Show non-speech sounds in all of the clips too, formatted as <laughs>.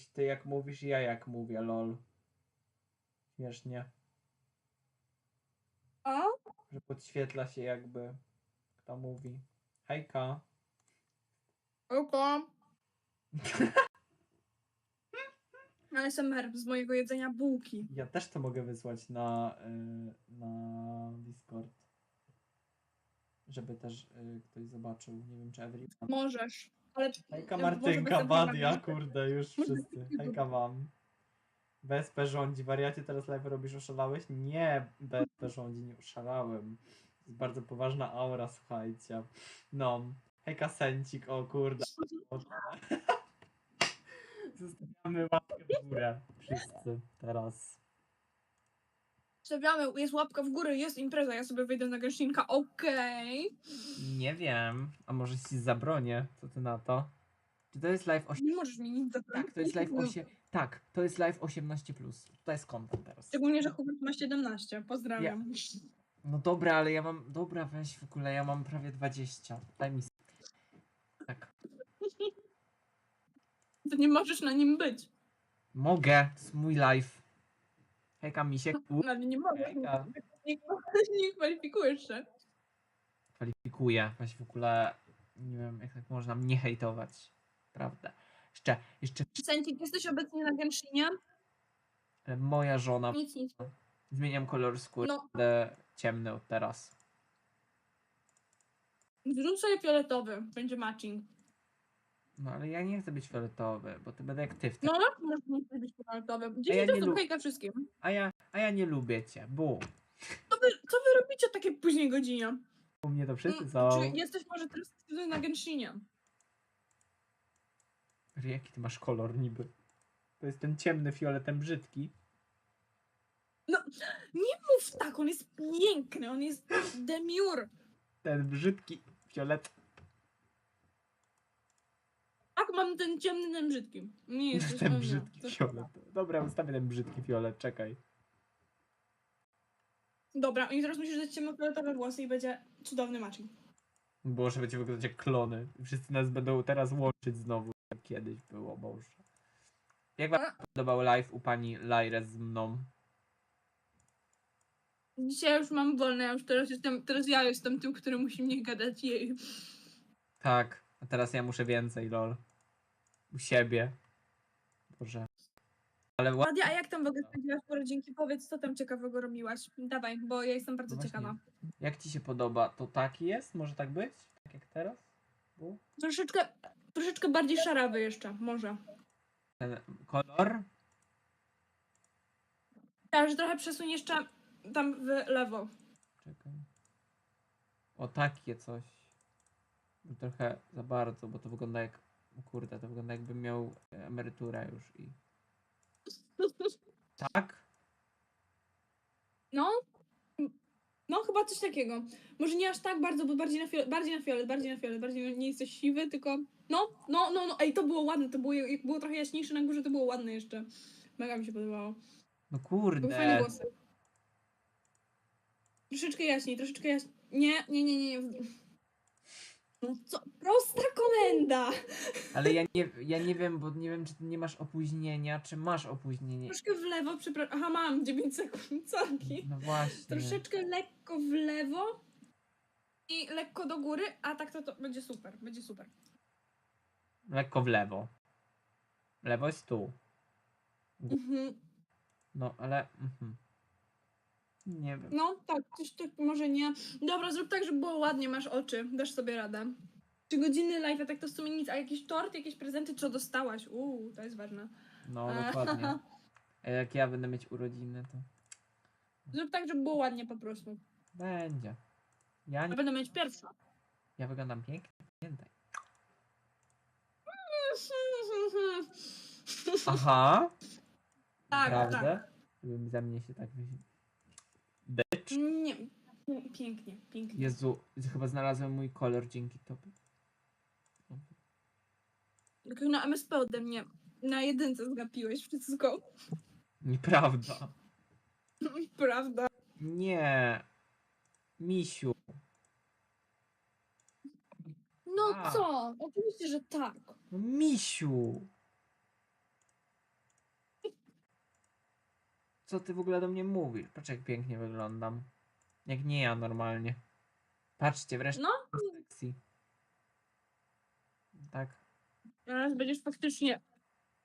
jesteś ty jak mówisz, ja jak mówię, lol. Śmiesznie. A? Że podświetla się jakby kto mówi. Hejka. Oko. ASMR <laughs> z mojego jedzenia bułki. Ja też to mogę wysłać na, y, na Discord. Żeby też y, ktoś zobaczył. Nie wiem czy. Możesz. Ale Hejka Martynka, Badia, kurde, już wszyscy. Hejka wam. BSP rządzi. Wariacie teraz live robisz, oszalałeś? Nie, BSP rządzi, nie oszalałem. To jest bardzo poważna aura, słuchajcie. No. Hejka Sencik, o kurde. <laughs> Zostawiamy łapkę w górę. Wszyscy teraz. Stawiamy, jest łapka w górę, jest impreza, ja sobie wejdę na gęszczynka, okej. Nie wiem. A może ci zabronię? Co ty na to? Czy to jest live 8? Nie możesz mi nic zabrać. Tak, to jest live 8. Tak, to jest live 18. To jest content teraz. Szczególnie, że Hubert ma 17. Pozdrawiam. No dobra, ale ja mam. Dobra, weź w ogóle, ja mam prawie 20. Daj mi. s- Tak. <laughs> To nie możesz na nim być. Mogę, to jest mój live. Hejka, misiek. U, Ale nie. Hejka. <laughs> Nie, nie kwalifikujesz się. Kwalifikuję. Weź w ogóle. Nie wiem, jak tak można mnie hejtować. Prawda. Jeszcze, jeszcze Sencik, jesteś obecnie na Genshinie? e, moja żona. Nic, nic. Zmieniam kolor skóry. No, Będę ciemny od teraz. zrób sobie fioletowy, będzie matching. No ale ja nie chcę być fioletowy, bo to będę jak ty w No, no, może być fioletowy. 10 ja nie lub- hejka wszystkim. A ja, a ja nie lubię cię. Bu. Co wy, co wy robicie o takiej później godzinie? U mnie to wszyscy Mm, są. Czy jesteś może teraz na Genshinie? Jaki ty masz kolor niby? To jest ten ciemny fiolet, ten brzydki. Mów tak, on jest piękny, on jest demiur. Ten brzydki fiolet. Mam ten ciemny, ten brzydki. Nie jest <laughs> ten brzydki fiolet. Dobra, ustawię ten brzydki fiolet, czekaj. Dobra, i teraz musisz dać ciemnofioletowe włosy i będzie cudowny matching. Boże, będzie wyglądać jak klony. Wszyscy nas będą teraz łączyć znowu, jak kiedyś było, Boże. Jak wam A- podobał live u pani Lyre z mną? Dzisiaj już mam wolne, ja już teraz jestem, teraz ja jestem tym, który musi mnie gadać jej. Tak, a teraz ja muszę więcej, lol. U siebie. Boże. Ale ła- Nadia, a jak tam w ogóle spędziłaś urodzinki? Powiedz, co tam ciekawego robiłaś. Dawaj, bo ja jestem bardzo No właśnie. ciekawa. jak ci się podoba? To taki jest? Może tak być? Tak jak teraz? Był? Troszeczkę, troszeczkę bardziej szarawy jeszcze, może. Ten kolor? Ja, że trochę przesuń jeszcze tam w lewo. Czekaj. O takie coś. Trochę za bardzo, bo to wygląda jak. Kurde, to wygląda jakbym miał emeryturę już i. <laughs> Tak? No. No, chyba coś takiego. Może nie aż tak bardzo, bo bardziej na fiolet, bardziej na fiolet, bardziej na fiolet, bardziej nie jesteś siwy, tylko. No, no, no, no. Ej, to było ładne, to było, jak było trochę jaśniejsze na górze, to było ładne jeszcze. Mega mi się podobało. No kurde. głosy. Troszeczkę jaśniej, troszeczkę jaśniej. Nie, nie, nie, nie. nie. No co? Prosta komenda! Ale ja nie, ja nie wiem, bo nie wiem, czy ty nie masz opóźnienia, czy masz opóźnienie. Troszkę w lewo, przepraszam. Aha, mam 9 sekund, sorki. No właśnie. Troszeczkę lekko w lewo i lekko do góry, a tak to, to będzie super, będzie super. Lekko w lewo. Lewo jest tu. Mhm. No, ale. Mhm. Nie wiem. No tak, coś tak może nie. Dobra, zrób tak, żeby było ładnie, masz oczy, dasz sobie radę. Trzy godziny live, a tak to w sumie nic, a jakiś tort, jakieś prezenty, co dostałaś? Uuu, to jest ważne. No, dokładnie. <laughs> A jak ja będę mieć urodziny, to Zrób tak, żeby było ładnie po prostu. będzie. Ja, Ja nie, będę mieć pierwsza. ja wyglądam pięknie. Pamiętaj. <laughs> Aha. Tak, Naprawdę? Żeby za mnie się tak wyś... Bitch. Nie, pięknie, pięknie. Jezu, chyba znalazłem mój kolor dzięki tobie. Jak na MSP ode mnie na jedynce zgapiłeś wszystko. Nieprawda. Prawda? Nie. Misiu. No A. co? Oczywiście, że tak. No misiu. Co ty w ogóle do mnie mówisz? Patrz jak pięknie wyglądam. Jak nie ja normalnie. Patrzcie, wreszcie. No. Sexy. Tak. Teraz będziesz faktycznie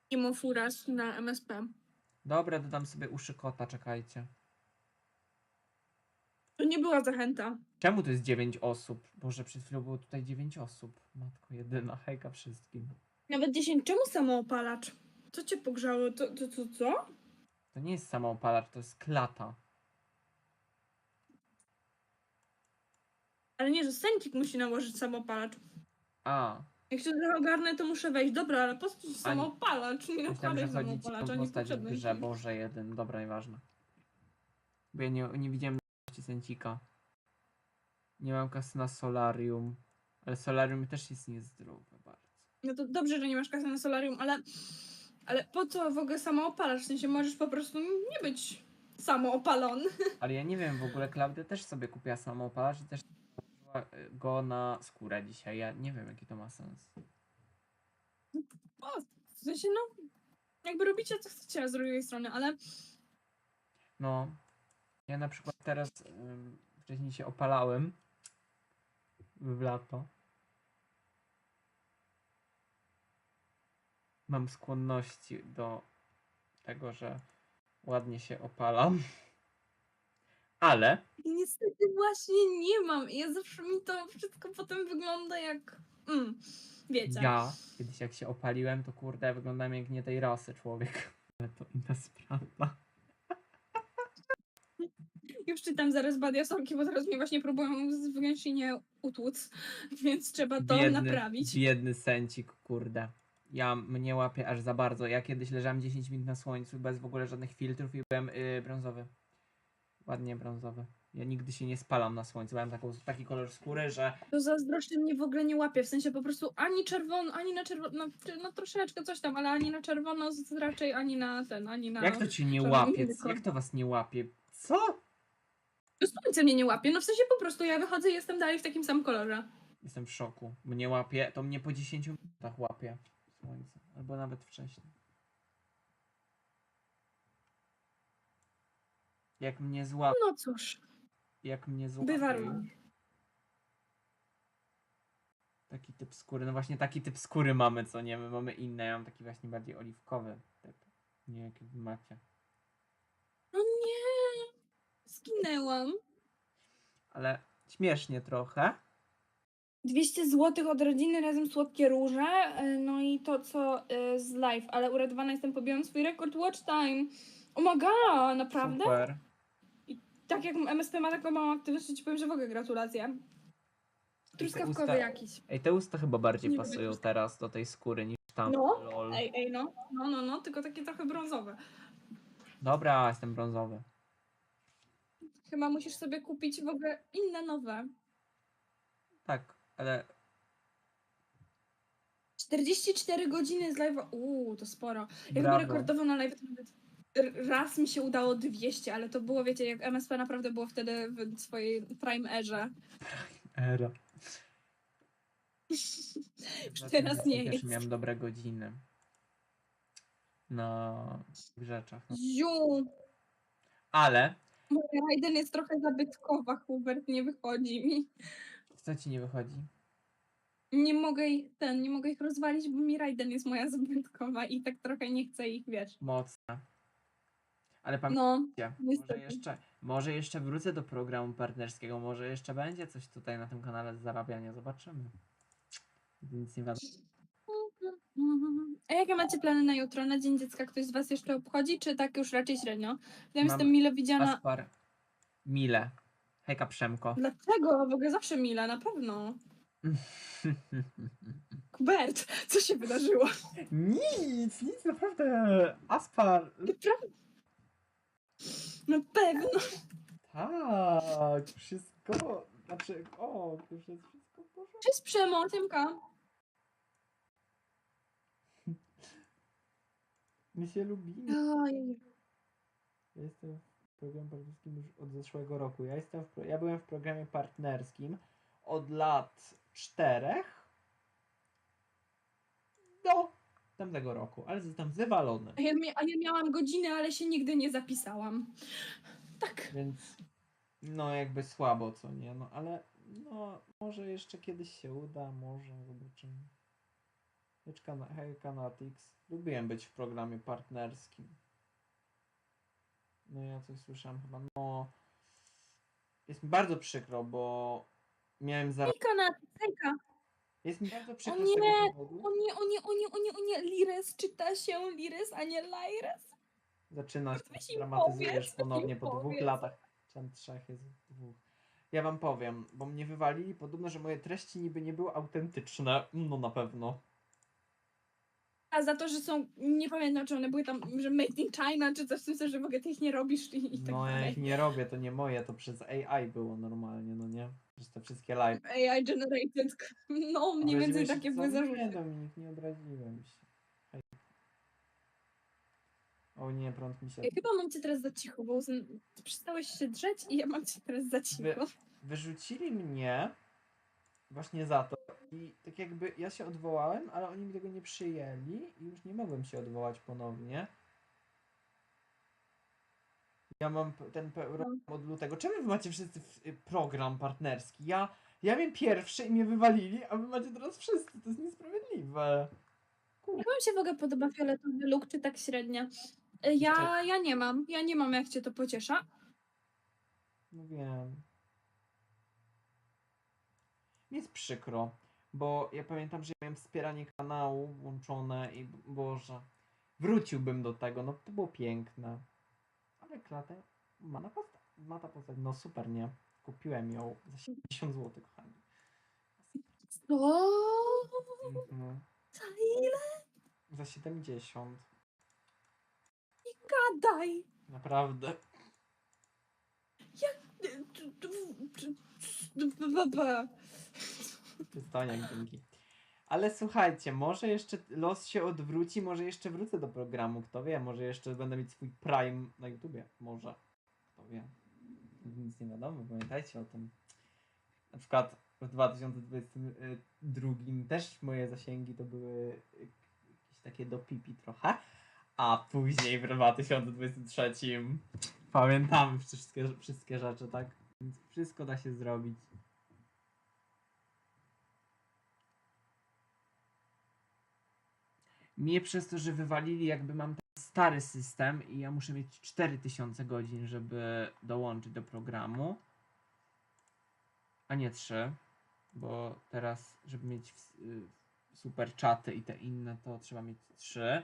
Imo Furas na MSP. Dobra, dodam sobie uszy kota, czekajcie. To nie była zachęta. Czemu to jest 9 osób? Boże, przed chwilą było tutaj 9 osób. Matko jedyna, hejka wszystkim. Nawet 10. Czemu samoopalacz? Co cię pogrzało? To, to, to co? To nie jest samoopalacz, to jest klata. Ale nie, że Sencik musi nałożyć samoopalacz. A, Jak się trochę ogarnę, to muszę wejść. Dobra, ale po co ci samoopalacz? Nie myślałem, nakładaj że chodzi ci o samoopalacza, nie postać w potrzebny grze. Boże jeden. Dobra, nieważne. Bo ja nie, nie widziałem Sencika. Nie mam kasy na solarium. Ale solarium też jest niezdrowe bardzo. No to dobrze, że nie masz kasy na solarium, ale... Ale po co w ogóle samoopalacz? W sensie możesz po prostu nie być samoopalony. <laughs> Ale ja nie wiem, w ogóle Klaudia też sobie kupiła samoopalacz i też nałożyła, y, go na skórę dzisiaj. Ja nie wiem, jaki to ma sens. O, w sensie no... Jakby robicie co chcecie z drugiej strony, ale... No, ja na przykład teraz ym, wcześniej się opalałem w lato. Mam skłonności do tego, że ładnie się opalam. Ale I niestety właśnie nie mam. I ja zawsze mi to wszystko potem wygląda jak... Mm, wiecie. ja kiedyś jak się opaliłem, to kurde wyglądam jak nie tej rasy człowiek. Ale to inna sprawa. Już czytam zaraz badiasorki, bo teraz mnie właśnie próbują z wgęsinie utłuc, więc trzeba to naprawić. Biedny sęcik, kurde. Ja mnie łapię aż za bardzo. Ja kiedyś leżałem 10 minut na słońcu bez w ogóle żadnych filtrów i byłem y, brązowy. Ładnie brązowy. Ja nigdy się nie spalam na słońcu. Mam taką, taki kolor skóry, że To zazdroszczy mnie w ogóle nie łapie, w sensie po prostu ani czerwono, ani na czerwono, no, no troszeczkę coś tam, ale ani na czerwono raczej, ani na ten, ani na... jak to cię nie łapie? Jak to was nie łapie? Co? To Słońce mnie nie łapie, no w sensie po prostu ja wychodzę i jestem dalej w takim samym kolorze. Jestem w szoku. Mnie łapie, to mnie po 10 minutach łapie Albo nawet wcześniej. Jak mnie złapie, No cóż, jak mnie złapie. bywa różnie. Taki typ skóry. No właśnie taki typ skóry mamy, co nie? My mamy inne. Ja mam taki właśnie bardziej oliwkowy typ. Nie jaki wy macie. No nie, skinęłam. Ale śmiesznie trochę. 200 zł od rodziny razem słodkie róże, e, no i to co e, z live, ale uradowana jestem, pobiłam swój rekord watch time. Oh my god, naprawdę? Super. Tak jak MSP ma taką małą aktywność, to ci powiem, że w ogóle gratulacje. Truskawkowy usta- jakiś. Ej, te usta chyba bardziej Nie pasują lubię teraz do tej skóry niż tam. No, Lol. Ej, ej, no, no, no, no, tylko takie trochę brązowe. Dobra, jestem brązowy. Chyba musisz sobie kupić w ogóle inne nowe. Tak, ale 44 godziny z live'a. Uuu, to sporo. Jakby Brawo. rekordowo na live to nawet raz mi się udało 200, ale to było, wiecie, jak MSP naprawdę było wtedy w swojej prime erze. era. Już <laughs> teraz nie jest. miałem dobre godziny. Na tych rzeczach. No. Ziu! Ale Moja Raiden jest trochę zabytkowa, Hubert, nie wychodzi mi. Co ci nie wychodzi? Nie mogę ich, ten, nie mogę ich rozwalić, bo mi Raiden jest moja <laughs> zabytkowa i tak trochę nie chcę ich, wiesz. Mocne. Ale No, pamiętajcie, może niestety. jeszcze, może jeszcze wrócę do programu partnerskiego, może jeszcze będzie coś tutaj na tym kanale z zarabiania, zobaczymy. Nic nie wiadomo. A jakie macie plany na jutro, na Dzień Dziecka? Ktoś z was jeszcze obchodzi, czy tak już raczej średnio? Ja Mam jestem mile widziana. Aspar, Mile, hejka Przemko. Dlaczego? W ogóle zawsze mile, na pewno. <laughs> Hubert, co się wydarzyło? nic, nic, naprawdę. Aspar, Naprawdę? Na pewno. tak, wszystko, znaczy, o, już jest wszystko w porządku. Czy z przemocemka? My się lubimy. Oj. Jestem w programie partnerskim już od zeszłego roku. Ja, jestem w, ja byłem w programie partnerskim od lat czterech do tamtego roku, ale zostałem wywalony. A ja, a ja miałam godzinę, ale się nigdy nie zapisałam. Tak. Więc no jakby słabo, co nie? No ale no może jeszcze kiedyś się uda, może zobaczymy. Heczka na Hejka Natix. Lubiłem być w programie partnerskim. No ja coś słyszałem chyba. No jest mi bardzo przykro, bo miałem za. Hejka na. Jest mi bardzo przykro O z tego nie, powodu. O nie, o nie, o nie, o nie, o nie. Lires czyta się Lires, a nie Lires. Zaczyna się, im dramatyzujesz powiedz, weź im ponownie po dwóch powiedz. latach. Czy trzech jest dwóch. Ja wam powiem, bo mnie wywalili, podobno, że moje treści niby nie były autentyczne. No na pewno. A za to, że są, nie pamiętam, czy one były tam, że made in China, czy coś w tym sensie, że w ogóle ty ich nie robisz i, i tak No ja dalej. ich nie robię, to nie moje, to przez AI było normalnie, no nie? Przez te wszystkie live. AI generated. No, mniej więcej Obraziłeś się, takie co? były Nie, zarzuty. Dominik, nie obraziłem się. O nie, prąd mi się... Ja chyba mam cię teraz za cicho, bo uzn- przestałeś się drzeć i ja mam cię teraz za cicho. Wyrzucili mnie właśnie za to i tak jakby ja się odwołałem, ale oni mi tego nie przyjęli i już nie mogłem się odwołać ponownie. Ja mam ten program od lutego. Czemu wy macie wszyscy y, program partnerski? Ja, ja miałem pierwszy i mnie wywalili, a wy macie teraz wszyscy. To jest niesprawiedliwe. Jak wam się w ogóle podoba fioletowy look, czy tak średnio? Y, Ja, ja nie mam, ja nie mam, jak cię to pociesza. No wiem. Mi jest przykro, bo ja pamiętam, że miałem wspieranie kanału włączone i Boże, wróciłbym do tego, no to było piękne. Ale klatę ma na postać, ma ta postać, no super, nie? Kupiłem ją za 70 zł, kochani. Co? Mhm. Za ile? Za 70. Gadaj! Naprawdę. Y, Przystaniak dzięki. Ale słuchajcie, może jeszcze los się odwróci, może jeszcze wrócę do programu, kto wie, może jeszcze będę mieć swój prime na YouTubie, może, kto wie. Nic nie wiadomo, pamiętajcie o tym. Na przykład w 2022 też moje zasięgi to były jakieś takie do pipi trochę, a później w 2023 pamiętamy wszystkie, wszystkie rzeczy, tak? Więc wszystko da się zrobić. Mnie przez to, że wywalili, jakby mam stary system i ja muszę mieć 4000 godzin, żeby dołączyć do programu, a nie 3, bo teraz, żeby mieć y, super czaty i te inne, to trzeba mieć 3.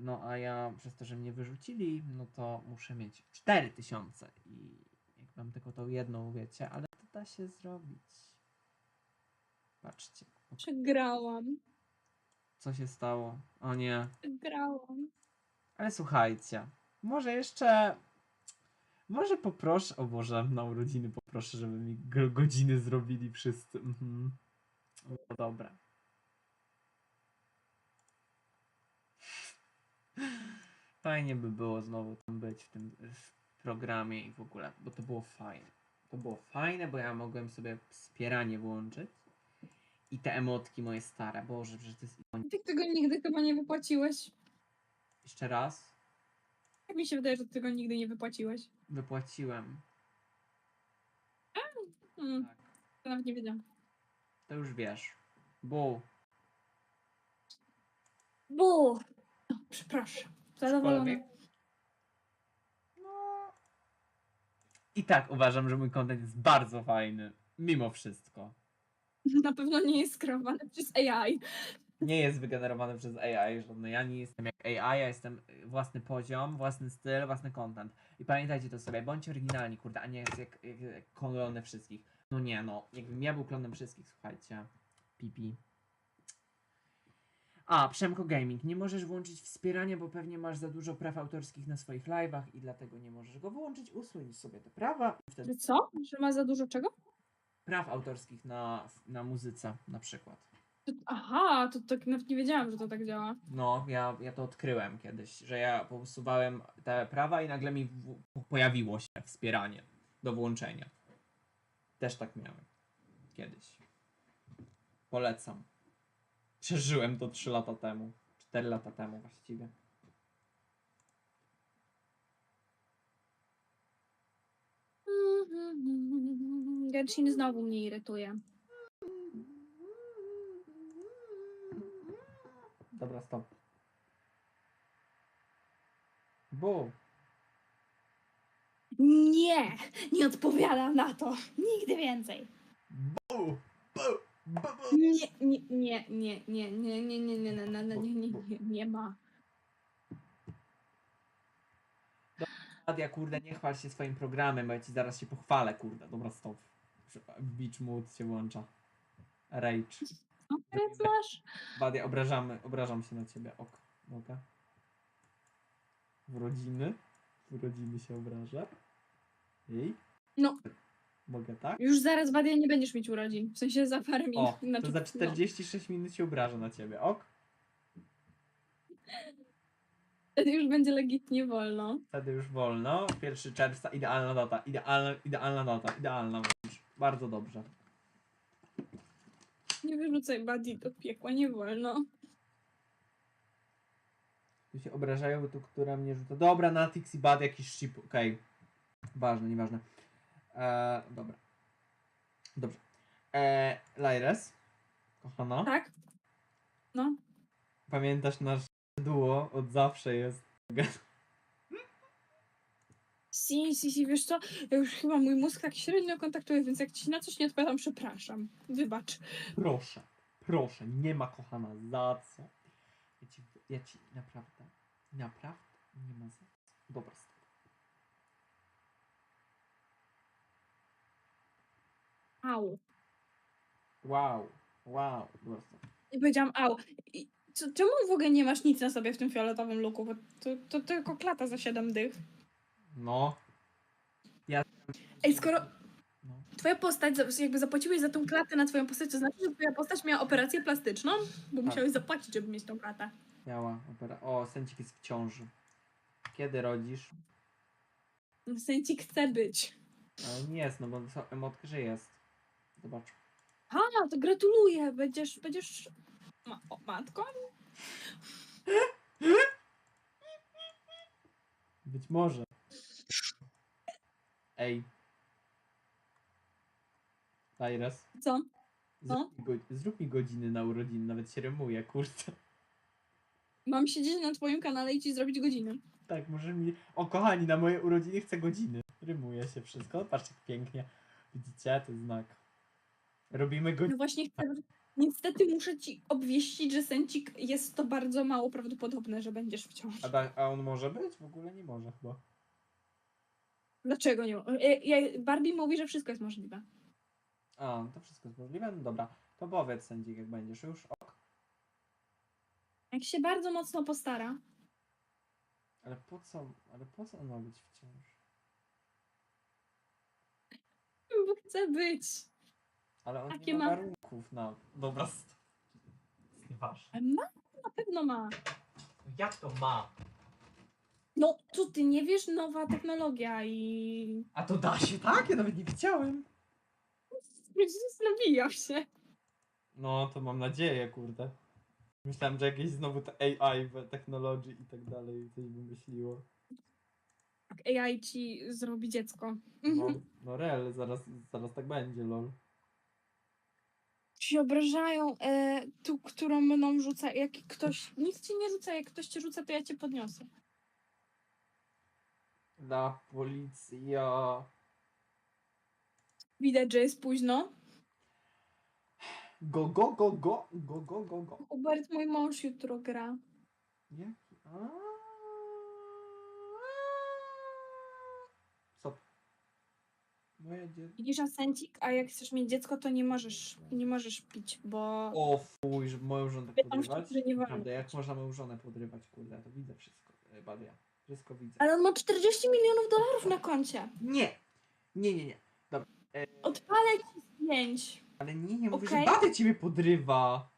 No a ja przez to, że mnie wyrzucili, no to muszę mieć 4000 i jak mam tylko tą jedną, wiecie, ale to da się zrobić. Patrzcie, Przegrałam. Co się stało. O nie. Przegrałam. Ale słuchajcie, może jeszcze. Może poproszę. O Boże, na urodziny poproszę, żeby mi go- godziny zrobili wszyscy. Mhm. No dobra. Fajnie by było znowu tam być w tym w programie i w ogóle, bo to było fajne. To było fajne, bo ja mogłem sobie wspieranie włączyć. I te emotki moje stare. Boże, że to jest. Ty tego nigdy chyba nie wypłaciłeś. Jeszcze raz. Jak mi się wydaje, że ty tego nigdy nie wypłaciłeś. Wypłaciłem. Mm, Tak. to nawet nie wiedziałam. To już wiesz. Bu. Bu! Przepraszam. Zadowolona. Cokolwiek. No. I tak uważam, że mój content jest bardzo fajny. Mimo wszystko. Na pewno nie jest skierowany przez AI. Nie jest wygenerowany przez AI żadny. Ja nie jestem jak AI, ja jestem y, własny poziom, własny styl, własny content. I pamiętajcie to sobie, bądźcie oryginalni, kurde, a nie jak, jak, jak, klony wszystkich. No nie no, jakbym ja był klonem wszystkich, słuchajcie. Pipi. A, Przemko Gaming. Nie możesz włączyć wspierania, bo pewnie masz za dużo praw autorskich na swoich live'ach i dlatego nie możesz go włączyć. Usuń sobie te prawa i wtedy co? Że ma za dużo czego? Praw autorskich na, na muzyce na przykład. Aha, to tak nawet nie wiedziałam, że to tak działa. No, ja, ja to odkryłem kiedyś, że ja usuwałem te prawa i nagle mi w, pojawiło się wspieranie do włączenia. Też tak miałem kiedyś. Polecam. Przeżyłem to 3 lata temu. 4 lata temu właściwie. Genshin znowu mnie irytuje. Dobra, stop. Bu. Nie! Nie odpowiadam na to. Nigdy więcej. Bu. Bu. Bu. bu. Nie, nie, nie, nie, nie, nie, nie, nie, nie, nie, nie, nie, nie, nie, nie, nie ma. Nadia, kurde, nie chwal się swoim programem, bo ja ci zaraz się pochwalę, kurde. Dobra, stop. Beach mood się włącza. Rage. Co teraz masz? Wadia, obrażamy, obrażam się na ciebie. Ok, mogę. W rodziny? W rodziny się obraża. Jej? No. Mogę tak? Już zaraz, Wadia, nie będziesz mieć urodzin. W sensie za parę minut. O, to Znaczy, za no. 46 minut się obraża na ciebie, ok? Wtedy już będzie legitnie wolno. Wtedy już wolno. 1 czerwca, idealna data, idealna, idealna data, idealna wręcz. Bardzo dobrze. Nie wyrzucaj Buddy do piekła, nie wolno. Tu się obrażają, bo tu która mnie rzuca. Dobra, Natix i Bad jakiś ship, okej. Ważne, nieważne. Eee, dobra. Dobrze. Eee, Lyres, kochana, Tak? No. pamiętasz nasz duo? Od zawsze jest. Si, si, si, wiesz co? Ja już chyba mój mózg tak średnio kontaktuje, więc jak ci na coś nie odpowiadam, przepraszam. Wybacz. Proszę, proszę, nie ma kochana za co. Ja ci, ja ci naprawdę, naprawdę nie ma za co. Dobra, stop. Au. Wow, wow, dobra, stop. I powiedziałam au. I co, czemu w ogóle nie masz nic na sobie w tym fioletowym luku? Bo to, to tylko klata za 7 dych. No, Ej, skoro no. twoja postać, jakby zapłaciłeś za tą klatę na twoją postać, to znaczy, że twoja postać miała operację plastyczną? Bo Tak. musiałeś zapłacić, żeby mieć tą klatę. Miała opera. O, Sęcik jest w ciąży. Kiedy rodzisz? Sęcik chce być. Ale nie jest, no bo są emotkę, że jest. Zobacz. A, to gratuluję. Będziesz, będziesz ma o, matką? <laughs> Być może. Ej. Cyrus. Co? Zrób, mi go, zrób mi godziny na urodziny, nawet się rymuje, kurde. Mam siedzieć na twoim kanale i ci zrobić godzinę. Tak, może mi... O, kochani, na moje urodziny chcę godziny. Rymuje się wszystko. Patrzcie, jak pięknie. Widzicie? To znak. Robimy No godziny. właśnie chcę. Niestety muszę ci obwieścić, że sęcik jest to bardzo mało prawdopodobne, że będziesz w ciąży. A, da- a on może być? W ogóle nie może chyba. Dlaczego nie? Ja, ja, Barbie mówi, że wszystko jest możliwe. A, to wszystko jest możliwe? No dobra. To powiedz sędzik, jak będziesz już. Ok. Jak się bardzo mocno postara. Ale po co, ale po co on ma być wciąż? Bo chcę być. Ale on Takie nie ma ma- warunków na... Dobra, st- nieważne. A Ma? Na pewno ma. Jak to ma? No, co ty nie wiesz? Nowa technologia i. A to da się tak? Ja nawet nie widziałem. Nabijam się. No, to mam nadzieję, kurde. Myślałem, że jakieś znowu te AI, w technology i tak dalej coś wymyśliło. Tak, AI ci zrobi dziecko. No, Mhm. no real, zaraz, zaraz tak będzie, lol. Ci obrażają e, tu, którą mną rzuca. Jak ktoś. Nic ci nie rzuca, jak ktoś cię rzuca, to ja cię podniosę. La policja. Widać, że jest późno. Go, go, go, go, go, go, go, go. Hubert, mój mąż jutro gra. Jaki? A. Stop. Moje dziecko. Widzisz asencik, a jak chcesz mieć dziecko, to nie możesz, nie możesz pić, bo O fuj, że moją żonę Pytam się, podrywać? że nie wolno. Naprawdę, jak można moją żonę podrywać, kurde, to widzę wszystko, e, Badia. Wszystko widzę. Ale on ma 40 milionów dolarów na koncie. Nie! Nie, nie, nie. Dobra. E, Odpalę ci zdjęć. ale nie, nie mówię, Okej. że Badia ciebie podrywa.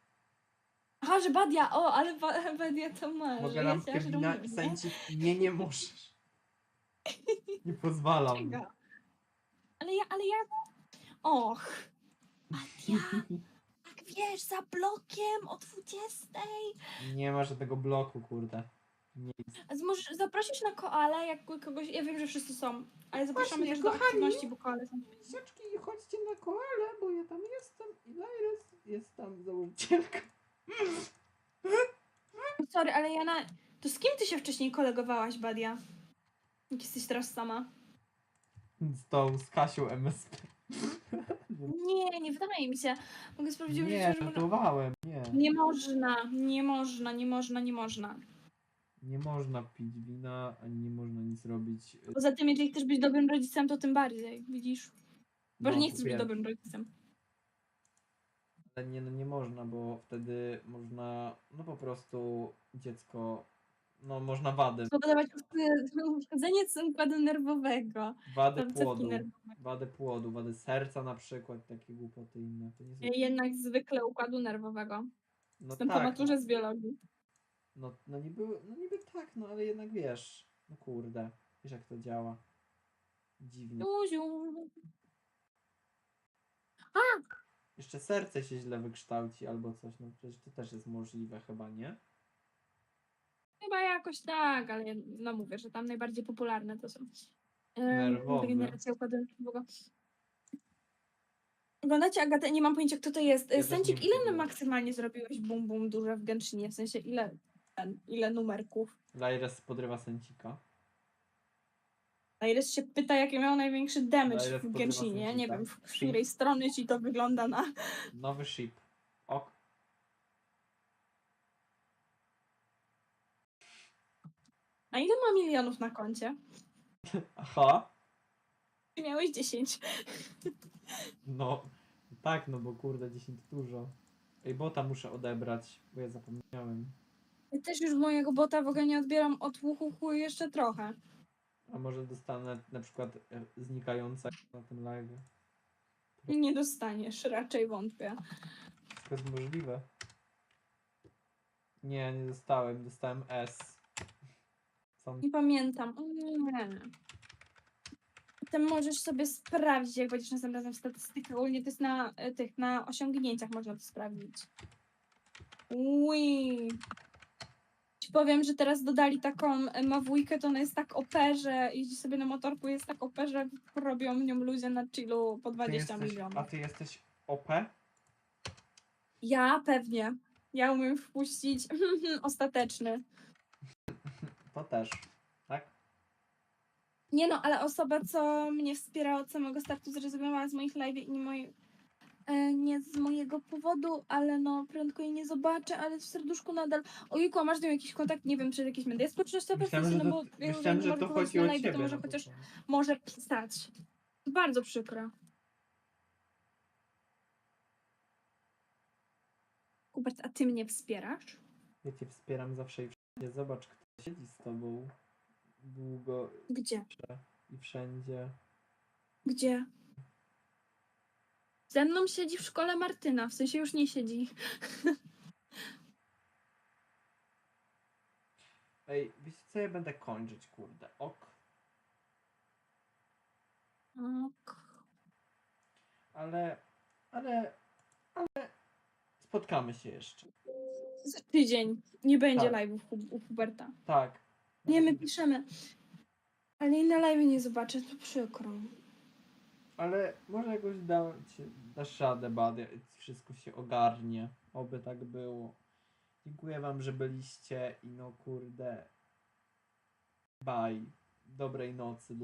Aha, że Badia, o, ale ba <laughs> Badia to ma. Mogę nam ja Kevina nie? sędzić. Nie, nie możesz. Nie pozwalam. Czego? Ale ja, ale ja... Och, Badia, <laughs> tak wiesz, za blokiem o 20. Nie ma żadnego bloku, kurde. Nie. A Możesz zaprosić na koale, jak kogoś, ja wiem, że wszyscy są, ale zapraszamy Właśnie, też do kochani. aktywności, bo koale są. Lisaczki, chodźcie na koale, bo ja tam jestem i Laires jest tam założycielka. <laughs> Sorry, ale ja na... To z kim ty się wcześniej kolegowałaś, Badia? Jak jesteś teraz sama? Z tą, z Kasią MSP. Nie, nie wydaje mi się. Mogę sprawdzić, Nie, że można... żartowałem, nie. Nie można, nie można, nie można, nie można. Nie można pić wina, ani nie można nic robić. Poza tym, jeżeli chcesz być dobrym rodzicem, to tym bardziej, widzisz? Bo No, nie chcesz być dobrym rodzicem. Ale nie, no nie można, bo wtedy można, no po prostu dziecko, no można wady, Spowodować uszk- uszkodzenie układu nerwowego. wady Rdzenki płodu, nerwowe. wady płodu, wady serca na przykład, takie głupoty inne. To nie są... Jednak zwykle układu nerwowego. No Jestem po tak, maturze z biologii. No, no, niby, no niby tak, no ale jednak wiesz, no kurde, wiesz jak to działa. Dziwnie. Luziu. Jeszcze serce się źle wykształci albo coś, no przecież to też jest możliwe chyba, nie? Chyba jakoś tak, ale ja- no mówię, że tam najbardziej popularne to są Nerwowe. regeneracja układu nerwowego. Oglądacie Agatę? Nie mam pojęcia, kto to jest. Ja Ja też nie Sęcik, wiem, ile kto to na jest. maksymalnie zrobiłeś bum bum duże w Genshinie? W sensie ile, ten, ile numerków? Laires podrywa sęcika. A Iris się pyta, jaki miał największy damage w podrywa Genshinie. Nie wiem, w której strony ci to wygląda na... Nowy ship. Ok. A ile ma milionów na koncie? Aha. Ty miałeś 10. No, tak, no bo kurde, 10 to dużo. Ej, bota muszę odebrać, bo ja zapomniałem. Ja też już mojego bota w ogóle nie odbieram od łuchu jeszcze trochę. A może dostanę na przykład e, znikającego na tym live. Nie dostaniesz, raczej wątpię. To jest możliwe. Nie, nie dostałem, dostałem S. Nie pamiętam. O Nie. Potem możesz sobie sprawdzić, jak będziesz następnym razem w statystykach. Ogólnie to jest na e, tych, na osiągnięciach można to sprawdzić. Ui. Ci powiem, że teraz dodali taką e, mawujkę, to ona jest tak OP, że jeździ sobie na motorku, jest tak OP, że robią nią ludzie na chillu po Ty 20 jesteś, milionów. a ty jesteś OP? Ja pewnie. Ja umiem wpuścić <laughs> ostateczny. <laughs> To też. Tak? Nie no, ale osoba, co mnie wspiera od samego startu, zrezygnowała z moich live i e, nie z mojego powodu, ale no prędko jej nie zobaczę, ale w serduszku nadal. Ojejku, a masz z nią jakiś kontakt? Nie wiem, czy jakieś media społecznościowe? Myślałem, sensie, no bo myślałem, nie że może to chodzi o ciebie. to może no chociaż to- może pisać. Bardzo przykro. Hubert, a ty mnie wspierasz? Ja cię wspieram zawsze i wszędzie. Zobacz, kto siedzi z tobą długo Gdzie? i wszędzie. Gdzie? Ze mną siedzi w szkole Martyna, w sensie już nie siedzi. <laughs> Ej, wiecie co, ja będę kończyć, kurde. Ok. Ok. Ale, ale, ale spotkamy się jeszcze. Za tydzień nie będzie Tak. live'ów u, u Huberta. Tak. Nie, my piszemy. Ale i na live nie zobaczę, to przykro. Ale może jakoś da, ci- dasz radę, Badia, i wszystko się ogarnie. Oby tak było. Dziękuję wam, że byliście i no kurde. Bye. Dobrej nocy dla